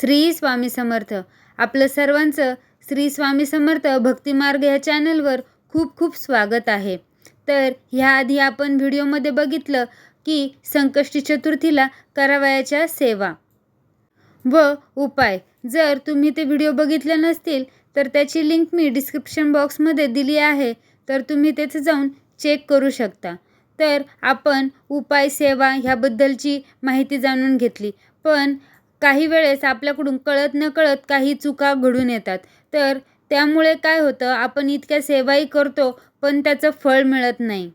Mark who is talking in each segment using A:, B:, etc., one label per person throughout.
A: श्री स्वामी समर्थ. आपलं सर्वांचं श्री स्वामी समर्थ भक्तिमार्ग या चॅनलवर खूप खूप स्वागत आहे. तर ह्याआधी आपण व्हिडिओमध्ये बघितलं की संकष्टी चतुर्थीला करावयाच्या सेवा व उपाय. जर तुम्ही ते व्हिडिओ बघितले नसतील तर त्याची लिंक मी डिस्क्रिप्शन बॉक्समध्ये दिली आहे. तर तुम्ही तेथे जाऊन चेक करू शकता. तर आपण उपाय सेवा ह्याबद्दलची माहिती जाणून घेतली. पण काही वेळेस आपल्याकडून कळत न कळत काही चुका घडून येतात. तर त्यामुळे काय होतं आपण इतक्या सेवाही करतो पण त्याचं फळ मिळत नाही.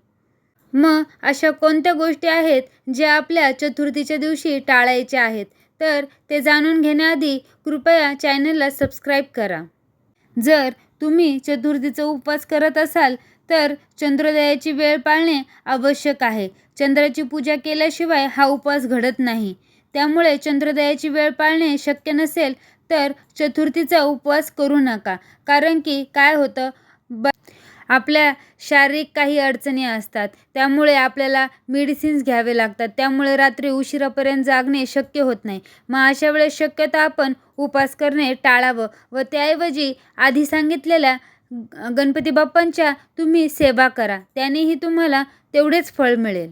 A: मग अशा कोणत्या गोष्टी आहेत ज्या आपल्या चतुर्थीच्या दिवशी टाळायच्या आहेत? तर ते जाणून घेण्याआधी कृपया चॅनलला सबस्क्राईब करा. जर तुम्ही चतुर्थीचा उपवास करत असाल तर चंद्रोदयाची वेळ पाळणे आवश्यक आहे. चंद्राची पूजा केल्याशिवाय हा उपवास घडत नाही. त्यामुळे चंद्रोदयाची वेळ पाळणे शक्य नसेल तर चतुर्थीचा उपवास करू नका. कारण की काय होतं? ब आपल्या शारीरिक काही अडचणी असतात. त्यामुळे आपल्याला मेडिसिन्स घ्यावे लागतात. त्यामुळे रात्री उशिरापर्यंत जागणे शक्य होत नाही. मग अशा वेळेस शक्यतो आपण उपवास करणे टाळावं व त्याऐवजी आधी सांगितलेल्या गणपती बाप्पांच्या तुम्ही सेवा करा. त्यानेही तुम्हाला तेवढेच फळ मिळेल.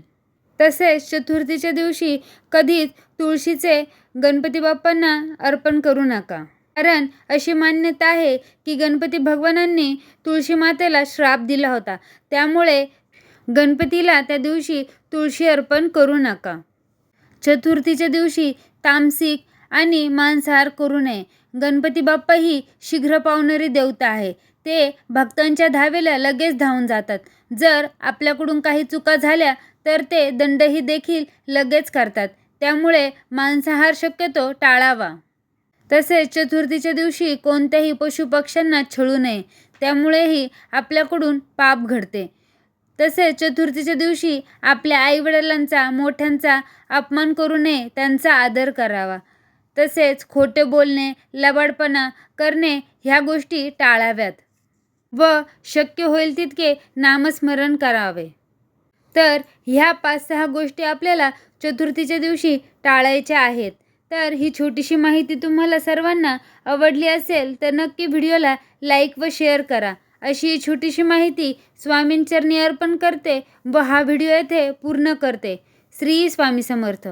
A: तसेच चतुर्थीच्या दिवशी कधीच तुळशीचे गणपती बाप्पांना अर्पण करू नका. कारण अशी मान्यता आहे की गणपती भगवानांनी तुळशी मातेला श्राप दिला होता. त्यामुळे गणपतीला त्या दिवशी तुळशी अर्पण करू नका. चतुर्थीच्या दिवशी तामसिक आणि मांसाहार करू नये. गणपती बाप्पा ही शीघ्र पावणारी देवता आहे. ते भक्तांच्या धावेला लगेच धावून जातात. जर आपल्याकडून काही चुका झाल्या तर ते दंडही देखील लगेच करतात. त्यामुळे मांसाहार शक्यतो टाळावा. तसेच चतुर्थीच्या दिवशी कोणत्याही पशुपक्ष्यांना छळू नये. त्यामुळेही आपल्याकडून पाप घडते. तसेच चतुर्थीच्या दिवशी आपल्या आईवडिलांचा मोठ्यांचा अपमान करू नये त्यांचा आदर करावा. तसेच खोटे बोलणे लबाडपणा करणे ह्या गोष्टी टाळाव्यात. व शक्य होईल तितके नामस्मरण करावे. तर ह्या पाच सहा गोष्टी आपल्याला चतुर्थीच्या दिवशी टाळायच्या आहेत. तर ही छोटीशी माहिती तुम्हाला सर्वांना आवडली असेल तर नक्की व्हिडिओला लाईक व शेअर करा. अशी ही छोटीशी माहिती स्वामींचरणी अर्पण करते व हा व्हिडिओ येथे पूर्ण करते. श्री स्वामी समर्थ.